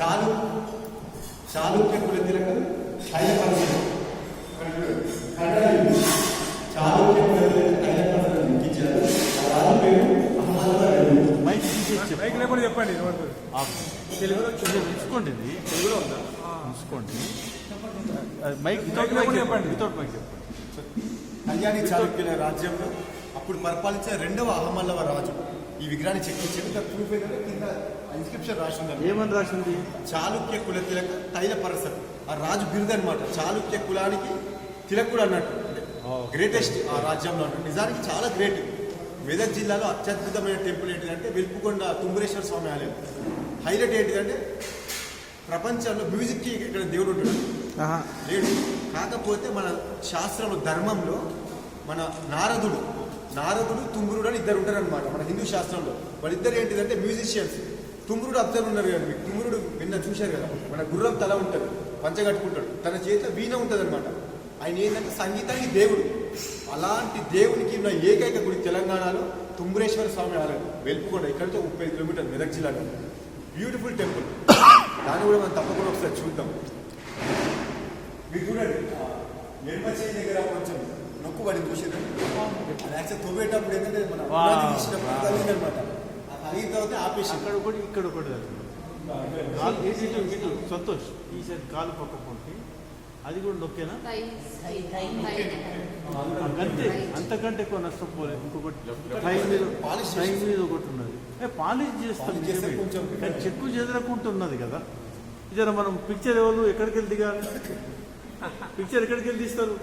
చాలు చాళుక్య కుల తిలకం శైలపరశుడు కన్నడ చాళుక్య కుల తిలకం శైలపరశుడు లిఖించారు. రాజు పేరు అహ్మద్ చెప్పండి తెలుగులో ఇది. తెలుగులో ఉందా? అది మైక్ వితౌట్ చెప్పండి. చెప్పండి. వితౌట్ మైక్ చెప్పండి. కళ్యాణి చాళుక్యుల రాజ్యంలో అప్పుడు పరిపాలించిన రెండవ అహమల్లవ రాజు. ఈ విగ్రహాన్ని చెక్కించారు దాని ప్రూఫ్ ఏంటంటే కింద ఇన్స్క్రిప్షన్ రాసి ఉందండి ఏమని రాసింది? చాళుక్య కుల తిలక తైల పరసత్. ఆ రాజు బిరుదు అనమాట చాళుక్య కులానికి తిలకుడు అన్నట్టు. గ్రేటెస్ట్ ఆ రాజ్యంలో అన్నట్టు. నిజానికి చాలా గ్రేట్ మెదక్ జిల్లాలో అత్యద్భుతమైన టెంపుల్ ఏంటిదంటే వెలుపుకొండ తుంబరేశ్వర స్వామి ఆలయం. హైలైట్ ఏంటిదంటే ప్రపంచంలో మ్యూజిక్కి ఇక్కడ దేవుడు ఉంటాడు. లేడు. కాకపోతే మన శాస్త్రంలో ధర్మంలో మన నారదుడు నారదుడు తుమ్మురుడు అని ఇద్దరు ఉంటారు అనమాట మన హిందూ శాస్త్రంలో. వాళ్ళిద్దరు ఏంటిదంటే మ్యూజిషియన్స్ తుమ్మురుడు అబ్జర్వ్ ఉన్నారు కదా మీకు. తుమ్మురుడు విన్న చూశారు కదా మన గుర్రం తల ఉంటుంది పంచ కట్టుకుంటాడు. తన చేత వీణ ఉంటుంది అనమాట ఆయన ఏంటంటే సంగీతానికి దేవుడు. అలాంటి దేవునికి ఉన్న ఏకైక గుడి తెలంగాణలో తుమ్మురేశ్వర స్వామి ఆలయం వెలుపుకొండ ఇక్కడితో ముప్పై కిలోమీటర్లు మెదక్ జిల్లాలో. బ్యూటిఫుల్ టెంపుల్ దాన్ని కూడా మనం తప్పకుండా ఒకసారి చూద్దాం. మీరు చూడండి ఎడమ దగ్గర కొంచెం నొక్కు వాడిని చూసేది తవ్వేటప్పుడు ఏంటంటే మన ఆ తగిలిన తర్వాత ఆపేసి. అక్కడ ఒకటి ఇక్కడ ఒకటి కాలు ఇటు సంతోష్ ఈ సైడ్ కాలు పక్క పొంటి అది కూడా నొక్కేనా? అంతే అంతకంటే ఎక్కువ నష్టపోలేదు ఇంకొకటి టైం మీద టైం మీద ఒకటి ఉన్నది. ఏ పాలిష్ చేస్తాం కానీ చెక్కు చెదరకుంటున్నది కదా. ఇదర మనం పిక్చర్ ఎవరు ఎక్కడికి వెళ్ళి దిగాలి? పిక్చర్ ఎక్కడికి వెళ్ళి తీస్తారు?